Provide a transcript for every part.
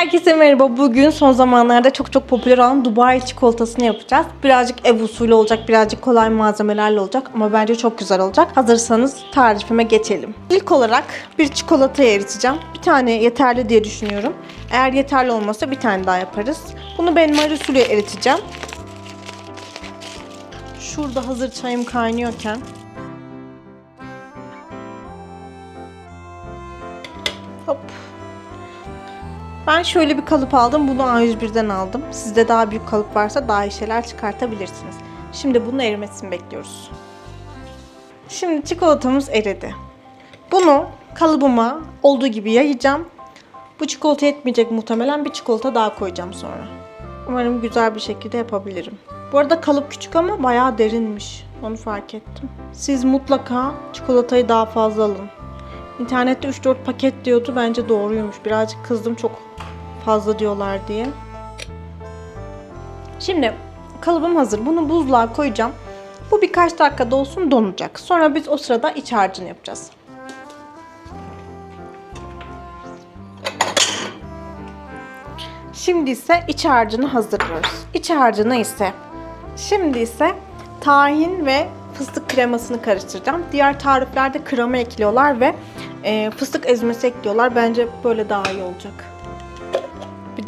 Herkese merhaba. Bugün son zamanlarda çok çok popüler olan Dubai çikolatasını yapacağız. Birazcık ev usulü olacak, birazcık kolay malzemelerle olacak ama bence çok güzel olacak. Hazırsanız tarifime geçelim. İlk olarak bir çikolata eriteceğim. Bir tane yeterli diye düşünüyorum. Eğer yeterli olmasa bir tane daha yaparız. Bunu ben mari usulü eriteceğim. Şurada hazır çayım kaynıyorken Hop. Ben şöyle bir kalıp aldım. Bunu A101'den aldım. Sizde daha büyük kalıp varsa daha iyi şeyler çıkartabilirsiniz. Şimdi bunun erimesini bekliyoruz. Şimdi çikolatamız eridi. Bunu kalıbıma olduğu gibi yayacağım. Bu çikolata yetmeyecek muhtemelen bir çikolata daha koyacağım sonra. Umarım güzel bir şekilde yapabilirim. Bu arada kalıp küçük ama bayağı derinmiş. Onu fark ettim. Siz mutlaka çikolatayı daha fazla alın. İnternette 3-4 paket diyordu. Bence doğruymuş. Birazcık kızdım çok fazla diyorlar diye. Şimdi kalıbım hazır. Bunu buzluğa koyacağım. Bu birkaç dakikada olsun donacak. Sonra biz o sırada iç harcını yapacağız. Şimdi ise iç harcını hazırlıyoruz. İç harcına ise şimdi ise tahin ve fıstık kremasını karıştıracağım. Diğer tariflerde krema ekliyorlar ve e, fıstık ezmesi ekliyorlar. Bence böyle daha iyi olacak.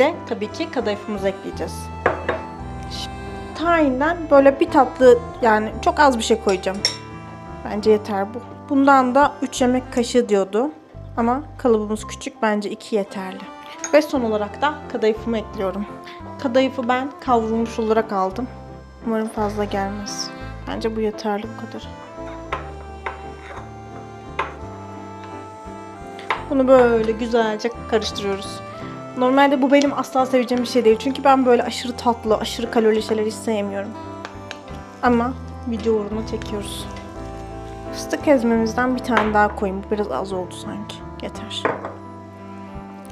De tabii ki kadayıfımızı ekleyeceğiz. Tahinden böyle bir tatlı yani çok az bir şey koyacağım. Bence yeter bu. Bundan da 3 yemek kaşığı diyordu. Ama kalıbımız küçük bence 2 yeterli. Ve son olarak da kadayıfımı ekliyorum. Kadayıfı ben kavrulmuş olarak aldım. Umarım fazla gelmez. Bence bu yeterli bu kadar. Bunu böyle güzelce karıştırıyoruz. Normalde bu benim asla seveceğim bir şey değil. Çünkü ben böyle aşırı tatlı, aşırı kalorili şeyler hiç sevmiyorum. Ama video uğruna çekiyoruz. Fıstık ezmemizden bir tane daha koyayım. Bu biraz az oldu sanki. Yeter.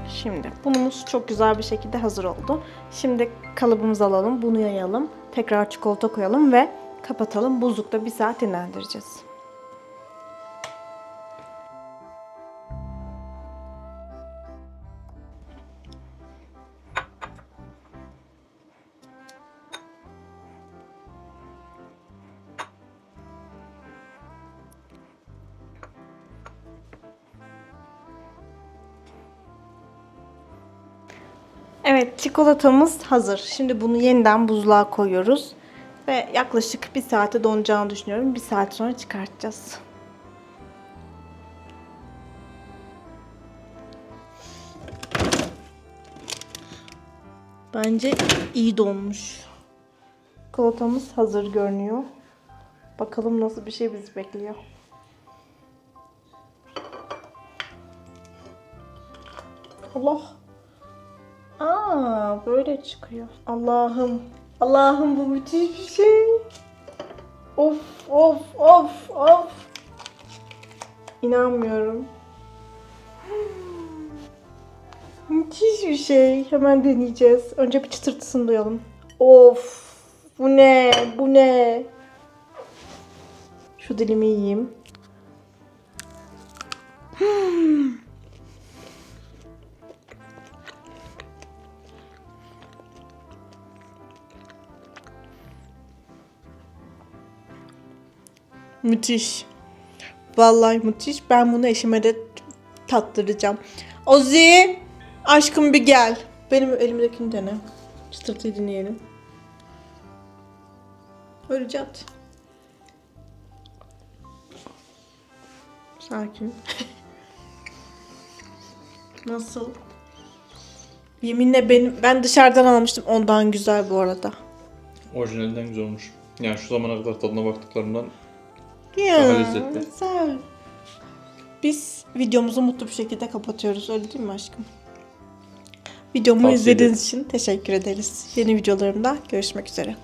Şimdi bunumuz çok güzel bir şekilde hazır oldu. Şimdi kalıbımızı alalım, bunu yayalım. Tekrar çikolata koyalım ve kapatalım. Buzlukta bir saat dinlendireceğiz. Evet, çikolatamız hazır. Şimdi bunu yeniden buzluğa koyuyoruz. Ve yaklaşık bir saate donacağını düşünüyorum. Bir saat sonra çıkartacağız. Bence iyi donmuş. Çikolatamız hazır görünüyor. Bakalım nasıl bir şey bizi bekliyor. Allah. Aa, böyle çıkıyor. Allah'ım. Allah'ım bu müthiş bir şey. Of of of of. İnanmıyorum. Müthiş bir şey. Hemen deneyeceğiz. Önce bir çıtırtısını duyalım. Of. Bu ne? Bu ne? Şu dilimi yiyeyim. Müthiş. Vallahi müthiş. Ben bunu eşime de tattıracağım. Ozi, aşkım bir gel. Benim elimdekini dene. Çıtırtıyı dinleyelim. Öylece at. Sakin. Nasıl? Yeminle benim ben dışarıdan almıştım. Ondan güzel bu arada. Orijinalinden güzel olmuş. Yani şu zamana kadar tadına baktıklarımdan Ya, Daha lezzetli. güzel. Biz videomuzu mutlu bir şekilde kapatıyoruz. Öyle değil mi aşkım? Videomu Tavsiye izlediğiniz için teşekkür ederiz. Yeni videolarımda görüşmek üzere.